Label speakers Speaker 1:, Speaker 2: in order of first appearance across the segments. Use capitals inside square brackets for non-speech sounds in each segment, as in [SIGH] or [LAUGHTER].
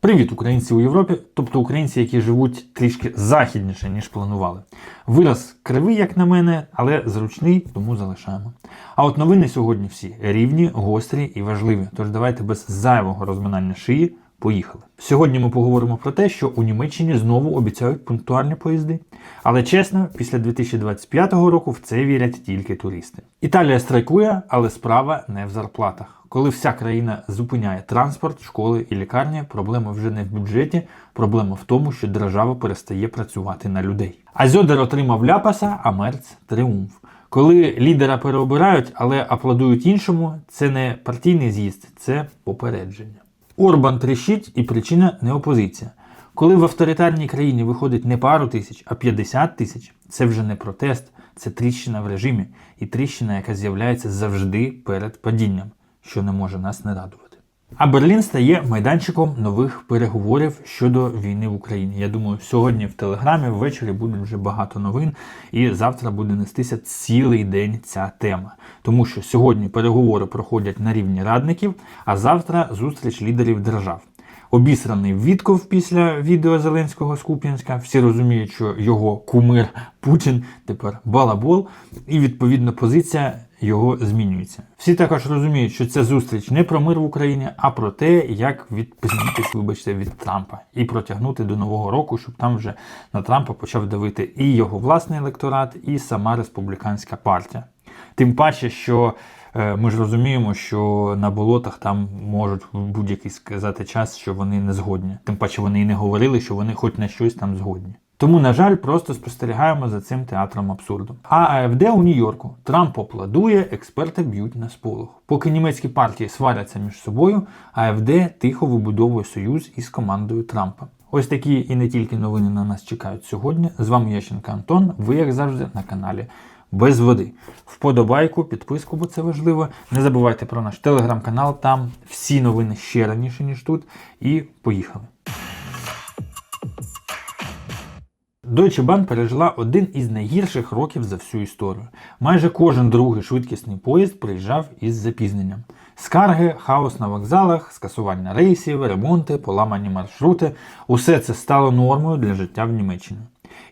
Speaker 1: Привіт, українці у Європі, тобто українці, які живуть трішки західніше, ніж планували. Вираз кривий, як на мене, але зручний, тому залишаємо. А от новини сьогодні всі рівні, гострі і важливі. Тож давайте без зайвого розминання шиї. Поїхали. Сьогодні ми поговоримо про те, що у Німеччині знову обіцяють пунктуальні поїзди. Але чесно, після 2025 року в це вірять тільки туристи. Італія страйкує, але справа не в зарплатах. Коли вся країна зупиняє транспорт, школи і лікарні, проблема вже не в бюджеті, проблема в тому, що держава перестає працювати на людей. А Зьодер отримав ляпаса, а Мерц тріумф. Коли лідера переобирають, але аплодують іншому, це не партійний з'їзд, це попередження. Орбан тріщить і причина не опозиція. Коли в авторитарній країні виходить не пару тисяч, а 50 тисяч, це вже не протест, це тріщина в режимі і тріщина, яка з'являється завжди перед падінням, що не може нас не радувати. А Берлін стає майданчиком нових переговорів щодо війни в Україні. Я думаю, сьогодні в Телеграмі ввечері буде вже багато новин, і завтра буде нестися цілий день ця тема. Тому що сьогодні переговори проходять на рівні радників, а завтра зустріч лідерів держав. Обісраний Вітков після відео Зеленського з Куп'янська. Всі розуміють, що його кумир Путін тепер балабол, і відповідно позиція його змінюється. Всі також розуміють, що це зустріч не про мир в Україні, а про те, як відпизнітись, вибачте, від Трампа і протягнути до нового року, щоб там вже на Трампа почав давити і його власний електорат, і сама республіканська партія. Тим паче, що е, ми ж розуміємо, що на болотах там можуть в будь-який сказати час, що вони не згодні. Тим паче вони і не говорили, що вони хоч на щось там згодні. Тому, на жаль, просто спостерігаємо за цим театром абсурду. А АФД у Нью-Йорку Трамп аплодує, експерти б'ють на сполох. Поки німецькі партії сваряться між собою, АФД тихо вибудовує союз із командою Трампа. Ось такі і не тільки новини на нас чекають сьогодні. З вами Ященко Антон. Ви, як завжди, на каналі без води. Вподобайку, підписку, бо це важливо. Не забувайте про наш телеграм-канал, там всі новини ще раніше, ніж тут. І поїхали. Deutsche Bahn пережила один із найгірших років за всю історію. Майже кожен другий швидкісний поїзд приїжджав із запізненням. Скарги, хаос на вокзалах, скасування рейсів, ремонти, поламані маршрути усе це стало нормою для життя в Німеччині.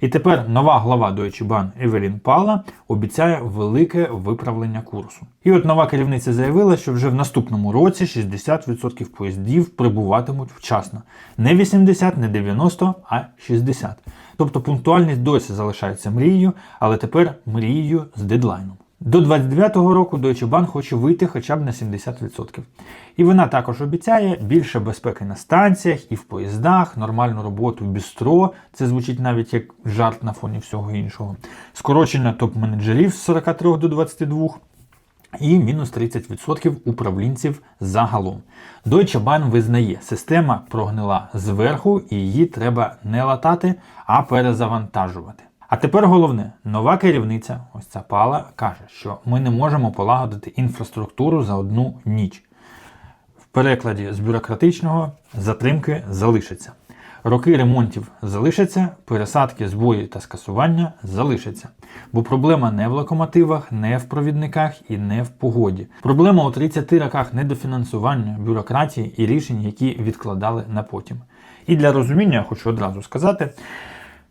Speaker 1: І тепер нова глава Deutsche Bahn Евелін Пала обіцяє велике виправлення курсу. І от нова керівниця заявила, що вже в наступному році 60% поїздів прибуватимуть вчасно. Не 80, не 90, а 60. Тобто пунктуальність досі залишається мрією, але тепер мрією з дедлайном. До 29-го року Deutsche Bank хоче вийти хоча б на 70%. І вона також обіцяє більше безпеки на станціях і в поїздах, нормальну роботу в бістро, це звучить навіть як жарт на фоні всього іншого, скорочення топ-менеджерів з 43 до 22 і мінус 30% управлінців загалом. Deutsche Bahn визнає, система прогнила зверху і її треба не латати, а перезавантажувати. А тепер головне, нова керівниця, ось ця пала, каже, що ми не можемо полагодити інфраструктуру за одну ніч. В перекладі з бюрократичного затримки залишаться. Роки ремонтів залишаться, пересадки, збої та скасування залишаться. Бо проблема не в локомотивах, не в провідниках і не в погоді. Проблема у 30 роках недофінансування, бюрократії і рішень, які відкладали на потім. І для розуміння хочу одразу сказати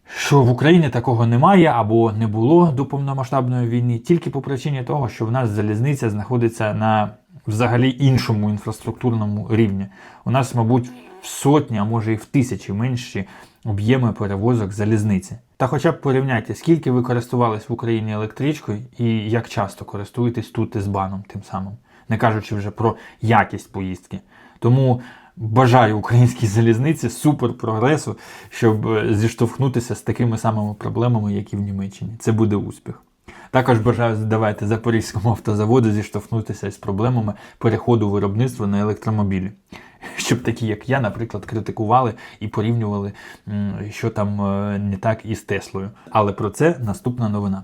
Speaker 1: що в Україні такого немає або не було до повномасштабної війни, тільки по причині того, що в нас залізниця знаходиться на взагалі іншому інфраструктурному рівні. У нас, мабуть, в сотні, а може і в тисячі менші об'єми перевозок залізниці. Та хоча б порівняйте, скільки ви користувались в Україні електричкою і як часто користуєтесь тут із баном тим самим, не кажучи вже про якість поїздки. Тому бажаю українській залізниці супер прогресу, щоб е, зіштовхнутися з такими самими проблемами, як і в Німеччині. Це буде успіх. Також бажаю здавати Запорізькому автозаводу зіштовхнутися з проблемами переходу виробництва на електромобілі. Щоб такі, як я, наприклад, критикували і порівнювали, що там е, не так із Теслою. Але про це наступна новина.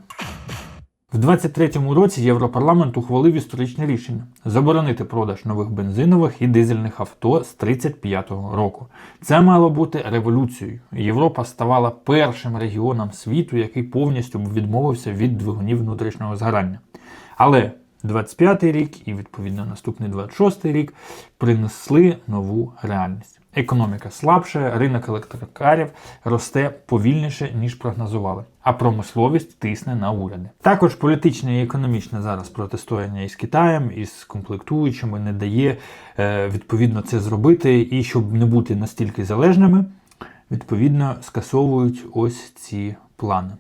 Speaker 1: В 2023 році Європарламент ухвалив історичне рішення заборонити продаж нових бензинових і дизельних авто з 35-го року. Це мало бути революцією. Європа ставала першим регіоном світу, який повністю відмовився від двигунів внутрішнього згорання. Але 25-й рік і відповідно наступний 26-й рік принесли нову реальність. Економіка слабше, ринок електрокарів росте повільніше, ніж прогнозували, а промисловість тисне на уряди. Також політичне і економічне зараз протистояння із Китаєм, із комплектуючими не дає е, відповідно це зробити, і щоб не бути настільки залежними, відповідно скасовують ось ці плани.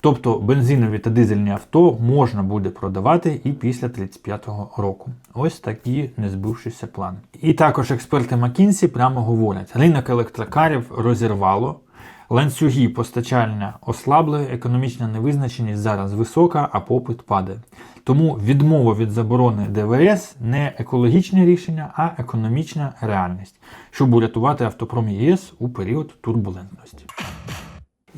Speaker 1: Тобто бензинові та дизельні авто можна буде продавати і після 35-го року. Ось такі не збившися плани. І також експерти McKinsey прямо говорять: ринок електрокарів розірвало. Ланцюги постачання ослабли, економічна невизначеність зараз висока, а попит падає. Тому відмова від заборони ДВС не екологічне рішення, а економічна реальність, щоб урятувати автопром ЄС у період турбулентності.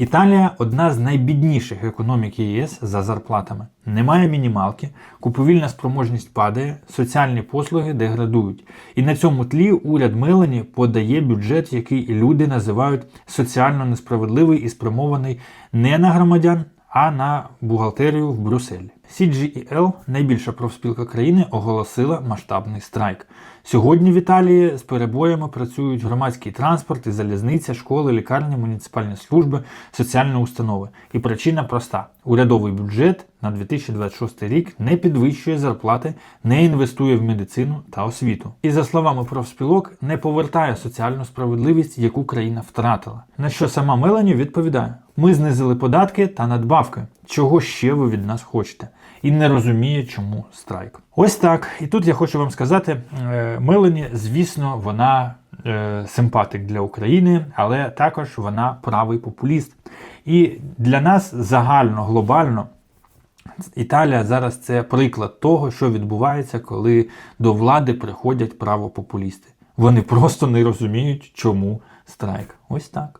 Speaker 1: Італія одна з найбідніших економік ЄС за зарплатами. Немає мінімалки, купівельна спроможність падає, соціальні послуги деградують. І на цьому тлі уряд Мелані подає бюджет, який люди називають соціально несправедливий і спрямований не на громадян, а на бухгалтерію в Брюсселі. CGEL, найбільша профспілка країни, оголосила масштабний страйк. Сьогодні в Італії з перебоями працюють громадський транспорт, і залізниця, школи, лікарні, муніципальні служби, соціальні установи. І причина проста: урядовий бюджет на 2026 рік не підвищує зарплати, не інвестує в медицину та освіту. І за словами профспілок, не повертає соціальну справедливість, яку країна втратила. На що сама Мелані відповідає: ми знизили податки та надбавки. Чого ще ви від нас хочете? І не розуміє, чому страйк. Ось так. І тут я хочу вам сказати: е, Мелані, звісно, вона е, симпатик для України, але також вона правий популіст. І для нас загально, глобально. Італія зараз це приклад того, що відбувається, коли до влади приходять правопопулісти. Вони просто не розуміють, чому страйк. Ось так.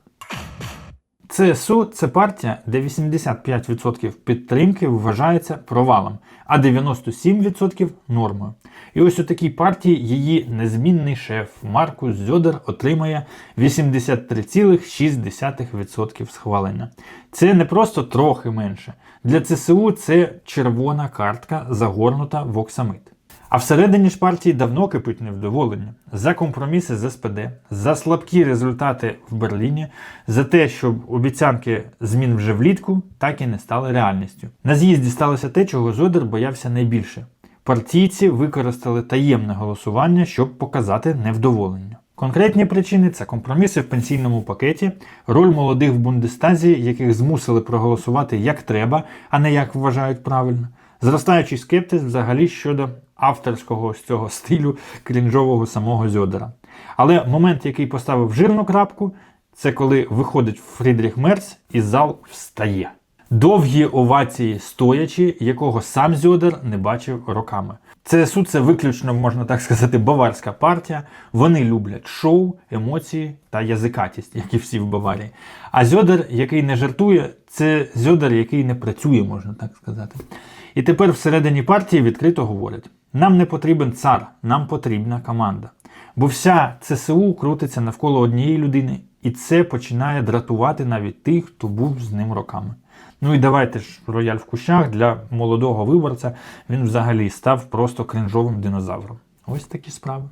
Speaker 1: ЦСУ це партія, де 85% підтримки вважається провалом, а 97% нормою. І ось у такій партії її незмінний шеф Маркус Зьодер отримає 83,6% схвалення. Це не просто трохи менше. Для ЦСУ це червона картка, загорнута в оксамит. А всередині ж партії давно кипить невдоволення за компроміси з СПД, за слабкі результати в Берліні, за те, щоб обіцянки змін вже влітку так і не стали реальністю. На з'їзді сталося те, чого Зодер боявся найбільше. Партійці використали таємне голосування, щоб показати невдоволення. Конкретні причини це компроміси в пенсійному пакеті, роль молодих в Бундестазі, яких змусили проголосувати як треба, а не як вважають правильно. Зростаючий скептиз взагалі щодо авторського з цього стилю крінжового самого Зьодера. Але момент, який поставив жирну крапку, це коли виходить Фрідріх Мерц і зал встає. Довгі овації стоячі, якого сам Зьодер не бачив роками. ЦСУ це виключно, можна так сказати, баварська партія. Вони люблять шоу, емоції та язикатість, як і всі в Баварії. А Зьодер, який не жартує, це Зьодер, який не працює, можна так сказати. І тепер всередині партії відкрито говорять: нам не потрібен цар, нам потрібна команда. Бо вся ЦСУ крутиться навколо однієї людини, і це починає дратувати навіть тих, хто був з ним роками. Ну і давайте ж рояль в кущах для молодого виборця він взагалі став просто кринжовим динозавром. Ось такі справи.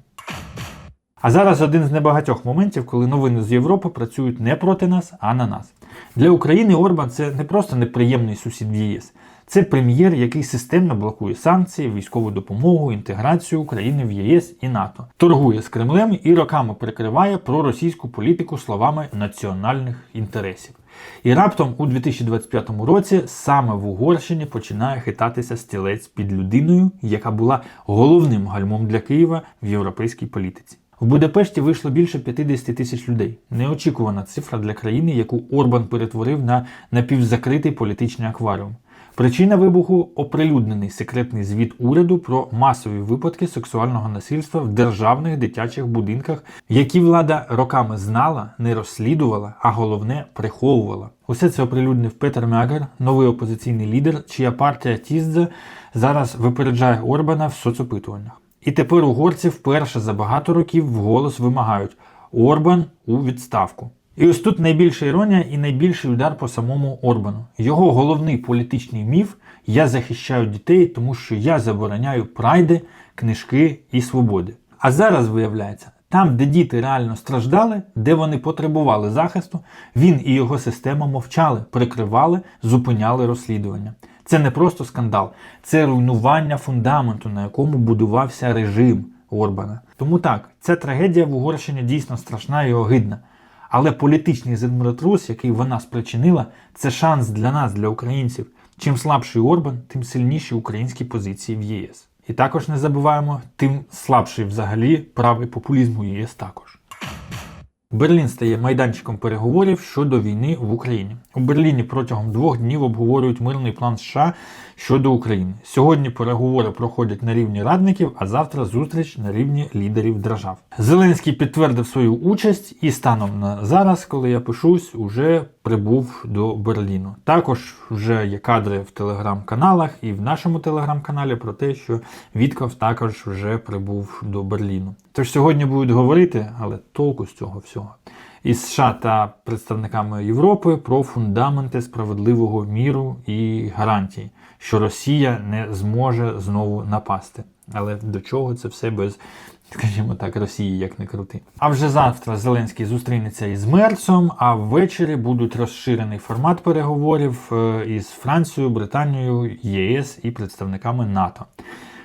Speaker 1: А зараз один з небагатьох моментів, коли новини з Європи працюють не проти нас, а на нас. Для України Орбан це не просто неприємний сусід в ЄС. Це прем'єр, який системно блокує санкції, військову допомогу, інтеграцію України в ЄС і НАТО, торгує з Кремлем і роками прикриває проросійську політику словами національних інтересів. І раптом у 2025 році саме в Угорщині починає хитатися стілець під людиною, яка була головним гальмом для Києва в європейській політиці. В Будапешті вийшло більше 50 тисяч людей. Неочікувана цифра для країни, яку Орбан перетворив на напівзакритий політичний акваріум. Причина вибуху оприлюднений секретний звіт уряду про масові випадки сексуального насильства в державних дитячих будинках, які влада роками знала, не розслідувала, а головне приховувала. Усе це оприлюднив Петер Мягер, новий опозиційний лідер, чия партія Тіздзе зараз випереджає Орбана в соцопитуваннях. І тепер угорці вперше за багато років вголос вимагають Орбан у відставку. І ось тут найбільша іронія і найбільший удар по самому Орбану. Його головний політичний міф я захищаю дітей, тому що я забороняю прайди, книжки і свободи. А зараз виявляється, Там, де діти реально страждали, де вони потребували захисту, він і його система мовчали, прикривали, зупиняли розслідування. Це не просто скандал, це руйнування фундаменту, на якому будувався режим Орбана. Тому так, ця трагедія в Угорщині дійсно страшна і огидна. Але політичний землетрус, який вона спричинила, це шанс для нас, для українців. Чим слабший Орбан, тим сильніші українські позиції в ЄС. І також не забуваємо, тим слабший взагалі правий популізм у ЄС також. Берлін стає майданчиком переговорів щодо війни в Україні. У Берліні протягом двох днів обговорюють мирний план США щодо України. Сьогодні переговори проходять на рівні радників, а завтра зустріч на рівні лідерів держав. Зеленський підтвердив свою участь і станом на зараз, коли я пишусь, уже прибув до Берліну. Також вже є кадри в телеграм-каналах і в нашому телеграм-каналі про те, що Вітков також вже прибув до Берліну. Тож сьогодні будуть говорити, але толку з цього всього. Із США та представниками Європи про фундаменти справедливого міру і гарантій, що Росія не зможе знову напасти. Але до чого це все без, скажімо так, Росії, як не крути. А вже завтра Зеленський зустрінеться із Мерцом, а ввечері будуть розширений формат переговорів е, із Францією, Британією, ЄС і представниками НАТО.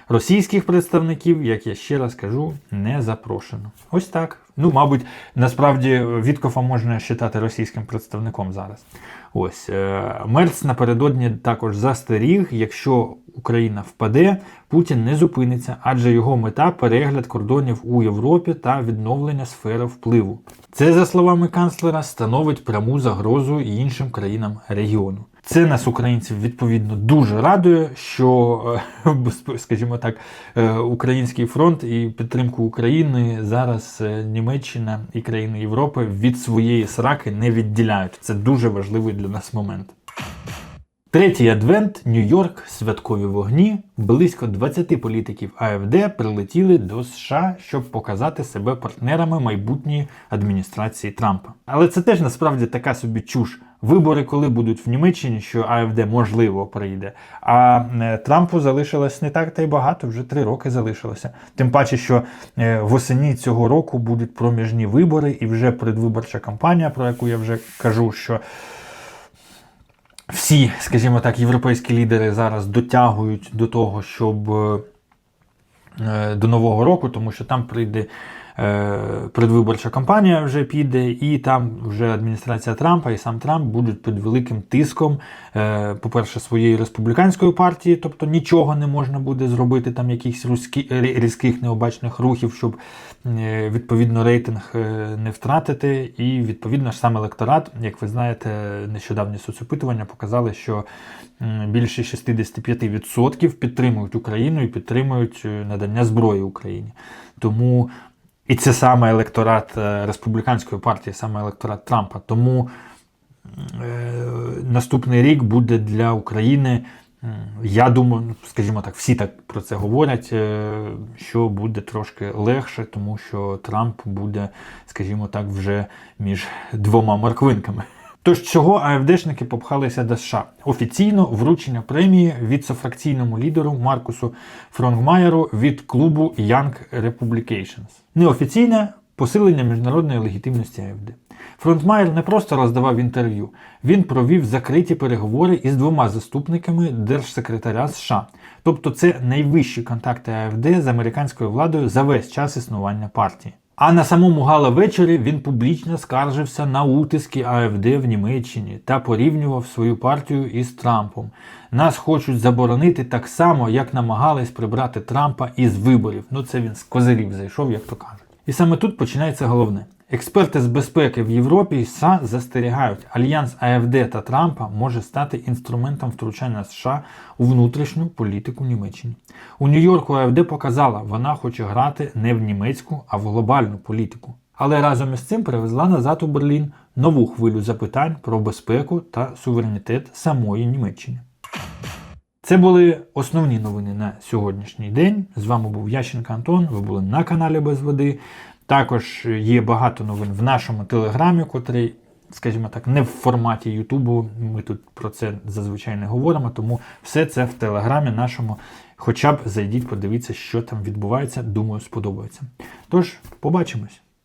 Speaker 1: Російських представників, як я ще раз кажу, не запрошено. Ось так. Ну, мабуть, насправді Віткофа можна вважати російським представником зараз. Ось е, Мерц напередодні також застеріг, якщо Україна впаде, Путін не зупиниться, адже його мета перегляд кордонів у Європі та відновлення сфери впливу. Це, за словами канцлера, становить пряму загрозу іншим країнам регіону. Це нас, українців, відповідно дуже радує, що, е, [LAUGHS] скажімо так, е, український фронт і підтримку України зараз Німеччина і країни Європи від своєї сраки не відділяють. Це дуже важливий для нас момент. Третій адвент, Нью-Йорк, святкові вогні. Близько 20 політиків АФД прилетіли до США, щоб показати себе партнерами майбутньої адміністрації Трампа. Але це теж насправді така собі чуш. Вибори, коли будуть в Німеччині, що АФД можливо прийде. А е, Трампу залишилось не так та й багато, вже три роки залишилося. Тим паче, що е, восені цього року будуть проміжні вибори, і вже предвиборча кампанія, про яку я вже кажу, що всі, скажімо так, європейські лідери зараз дотягують до того, щоб е, до нового року, тому що там прийде предвиборча кампанія, вже піде, і там вже адміністрація Трампа і сам Трамп будуть під великим тиском, е, по-перше, своєї республіканської партії, тобто нічого не можна буде зробити, там якихось різких необачних рухів, щоб е, відповідно рейтинг е, не втратити. І відповідно ж сам електорат, як ви знаєте, нещодавні соцопитування показали, що більше 65% підтримують Україну і підтримують е, надання зброї Україні. Тому і це саме електорат е, республіканської партії, саме електорат Трампа. Тому е, наступний рік буде для України. Я думаю, ну, скажімо так, всі так про це говорять, е, що буде трошки легше, тому що Трамп буде, скажімо так, вже між двома морквинками. Тож чого АФДшники попхалися до США? Офіційно вручення премії віцефракційному лідеру Маркусу Фронгмаєру від клубу Young Republications. Неофіційне посилення міжнародної легітимності АФД. Фронтмаєр не просто роздавав інтерв'ю, він провів закриті переговори із двома заступниками держсекретаря США. Тобто це найвищі контакти АФД з американською владою за весь час існування партії. А на самому гала-вечорі він публічно скаржився на утиски АФД в Німеччині та порівнював свою партію із Трампом. Нас хочуть заборонити так само, як намагались прибрати Трампа із виборів. Ну це він з козирів зайшов, як то кажуть. І саме тут починається головне. Експерти з безпеки в Європі і США застерігають, альянс АФД та Трампа може стати інструментом втручання США у внутрішню політику Німеччини. У Нью-Йорку АФД показала, вона хоче грати не в німецьку, а в глобальну політику. Але разом із цим привезла назад у Берлін нову хвилю запитань про безпеку та суверенітет самої Німеччини. Це були основні новини на сьогоднішній день. З вами був Ященко Антон. Ви були на каналі Без Води. Також є багато новин в нашому телеграмі, котрий скажімо так, не в форматі Ютубу. Ми тут про це зазвичай не говоримо, тому все це в телеграмі нашому. Хоча б зайдіть, подивіться, що там відбувається. Думаю, сподобається. Тож, побачимось.